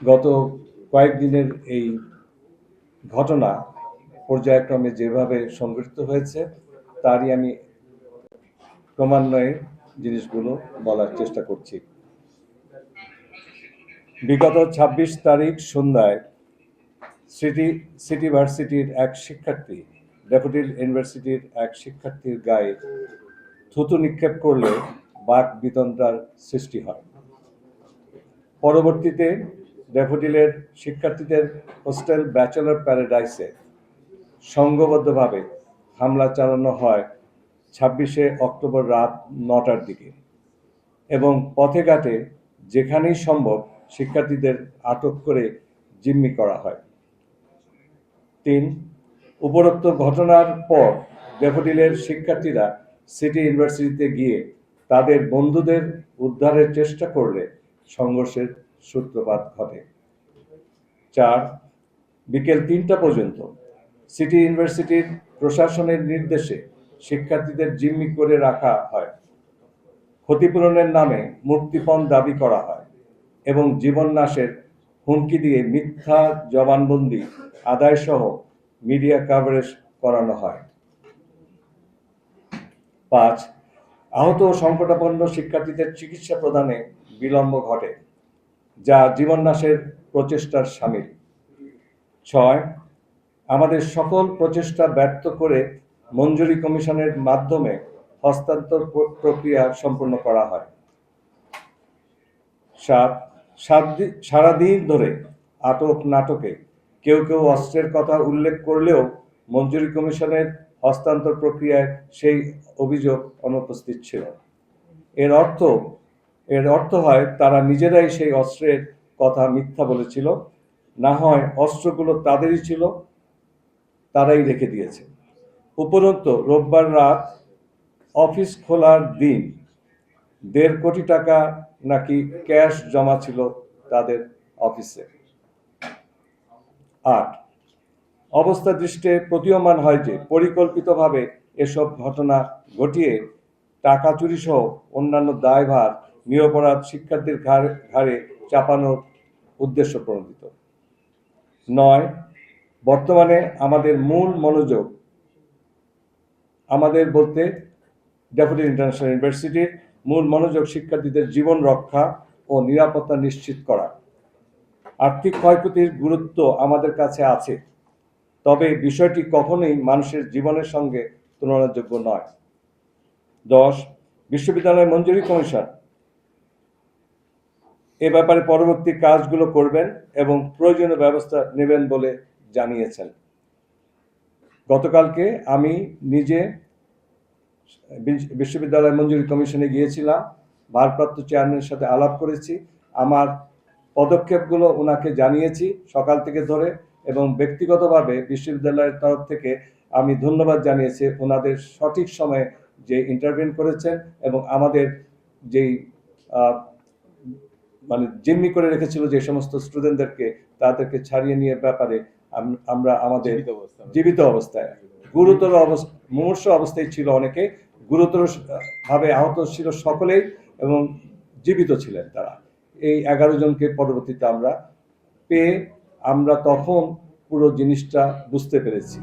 গত কয়েকদিনের এই ঘটনা পর্যায়ক্রমে যেভাবে সংঘটিত হয়েছে, তারই আমি ক্রমান্বয়ে জিনিসগুলো বলার চেষ্টা করছি। বিগত ২৬ তারিখ সন্ধ্যায় সিটি সিটি ভার্সিটির এক শিক্ষার্থী ডেপুটিল ইউনিভার্সিটির এক শিক্ষার্থীর গায়ে থুতু নিক্ষেপ করলে বাক বিতন্ডার সৃষ্টি হয়। পরবর্তীতে ড্যাফোডিলের শিক্ষার্থীদের হোস্টেল ব্যাচেলর প্যারাডাইসে সংঘবদ্ধভাবে হামলা চালানো হয় ছাব্বিশে অক্টোবর রাত নটার দিকে এবং পথে ঘাটে যেখানেই সম্ভব শিক্ষার্থীদের আটক করে জিম্মি করা হয়। তিন, উপরোক্ত ঘটনার পর ড্যাফোডিলের শিক্ষার্থীরা সিটি ইউনিভার্সিটিতে গিয়ে তাদের বন্ধুদের উদ্ধারের চেষ্টা করলে সংঘর্ষের সূত্রপাত ঘটে। চার, বিকেল তিনটা পর্যন্ত সিটি ইউনিভার্সিটির প্রশাসনের নির্দেশে শিক্ষার্থীদের জিম্মি করে রাখা হয়। ক্ষতিপূরণের নামে মুক্তিপণ দাবি করা হয় এবং জীবন নাশের হুমকি দিয়ে মিথ্যা জবানবন্দি, আদায়সহ মিডিয়া কাভারেজ করানো হয়। পাঁচ, আহত ও সংকটাপন্ন শিক্ষার্থীদের চিকিৎসা প্রদানে বিলম্ব ঘটে। যা জীবননাশের প্রচেষ্টার সামিল। ছয়, আমাদের সকল প্রচেষ্টা ব্যর্থ করে মঞ্জুরি কমিশনের মাধ্যমে হস্তান্তর প্রক্রিয়া সম্পন্ন করা হয়। সাত সাত সারাদিন ধরে আটক নাটকে কেউ কেউ অস্ত্রের কথা উল্লেখ করলেও মঞ্জুরি কমিশনের হস্তান্তর প্রক্রিয়ায় সেই অভিযোগ অনুপস্থিত ছিল। এর অর্থ এর অর্থ হয় তারা নিজেরাই সেই অস্ত্রের কথা মিথ্যা বলেছিল। না হয় অস্ত্রগুলো তাদেরই ছিল, তারাই রেখে দিয়েছে। উপরন্তু, রোববার রাত অফিস খোলার দিন দেড় কোটি টাকা নাকি ক্যাশ জমা ছিল তাদের অফিসে। আট, অবস্থা দৃষ্টে প্রতীয়মান হয় যে, পরিকল্পিতভাবে এসব ঘটনা ঘটিয়ে টাকা চুরি সহ অন্যান্য দায়ভার নিরপরাধ শিক্ষার্থীর ঘাড়ে ঘাড়ে চাপানোর উদ্দেশ্য প্রণোদিত। নয়, বর্তমানে আমাদের মূল মনোযোগ আমাদের বলতে ডেপুটি ইন্টারন্যাশনাল ইউনিভার্সিটির মূল মনোযোগ শিক্ষার্থীদের জীবন রক্ষা ও নিরাপত্তা নিশ্চিত করা। আর্থিক ক্ষয়ক্ষতির গুরুত্ব আমাদের কাছে আছে, তবে বিষয়টি কখনোই মানুষের জীবনের সঙ্গে তুলনাযোগ্য নয়। দশ বিশ্ববিদ্যালয় মঞ্জুরি কমিশন এ ব্যাপারে পরবর্তী কাজগুলো করবেন এবং প্রয়োজনীয় ব্যবস্থা নেবেন বলে জানিয়েছেন। গতকালকে আমি নিজে বিশ্ববিদ্যালয় মঞ্জুরি কমিশনে গিয়েছিলাম, ভারপ্রাপ্ত চেয়ারম্যানের সাথে আলাপ করেছি, আমার পদক্ষেপগুলো ওনাকে জানিয়েছি সকাল থেকে ধরে এবং ব্যক্তিগতভাবে বিশ্ববিদ্যালয়ের তরফ থেকে আমি ধন্যবাদ জানিয়েছি ওনাদের সঠিক সময়ে যে ইন্টারভেন করেছেন এবং আমাদের যেই মানে জিম্মি করে রেখেছিল যে সমস্ত স্টুডেন্টদেরকে তাদেরকে ছাড়িয়ে নিয়ে ব্যাপারে আমরা আমাদের জীবিত অবস্থায়। গুরুতর অবস্থা মুমূর্ষ অবস্থায় ছিল অনেকে। গুরুতর ভাবে আহত ছিল সকলেই এবং জীবিত ছিলেন তারা। এই এগারো জনকে পরবর্তীতে আমরা পেয়ে আমরা তখন পুরো জিনিসটা বুঝতে পেরেছি।